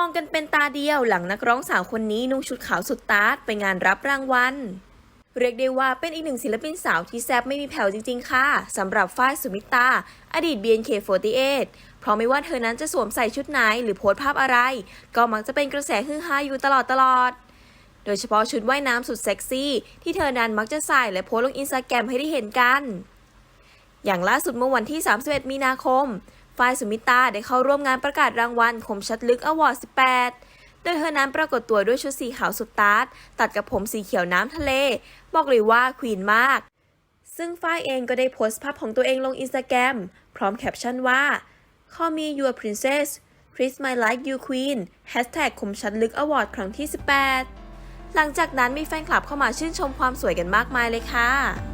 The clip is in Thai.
องกันเป็นตาเดียวหลังนักร้องสาวคนนี้นุ่งชุดขาวสุดตาร์ไปงานรับรางวัลเรียกได้ว่าเป็นอีกหนึ่งศิลปินสาวที่แซบไม่มีแผ่วจริง ๆ ค่ะสำหรับฝ้ายสุมิตา อดีต BNK48 เพราะไม่ว่าเธอนั้นจะสวมใส่ชุดไหนหรือโพสภาพอะไร ก็มักจะเป็นกระแสฮือฮาอยู่ตลอดตลอด โดยเฉพาะชุดว่ายน้ำสุดเซ็กซี่ ที่เธอนั้นมักจะใส่และโพสลงอินสตาแกรมให้ได้เห็นกัน อย่างล่าสุดเมื่อวันที่ 31 มีนาคม ฝ้ายสุมิตาได้เข้าร่วมงานประกาศรางวัลคมชัดลึกอวอร์ด 18 โดยเธอนั้นปรากฏตัวด้วยชุดสีขาวสุดตาร์ทตัดกับผมสีเขียวน้ำทะเล บอกเลยว่าควีนมาก ซึ่งฝ้ายเองก็ได้โพสต์ภาพของตัวเองลงอินสตาแกรมพร้อมแคปชั่นว่า Call me your princess Treat my like you queen Hashtag คมชัดลึกอวอร์ดครั้งที่ 18 หลังจากนั้นมีแฟนคลับเข้ามาชื่นชมความสวยกันมากมายเลยค่ะ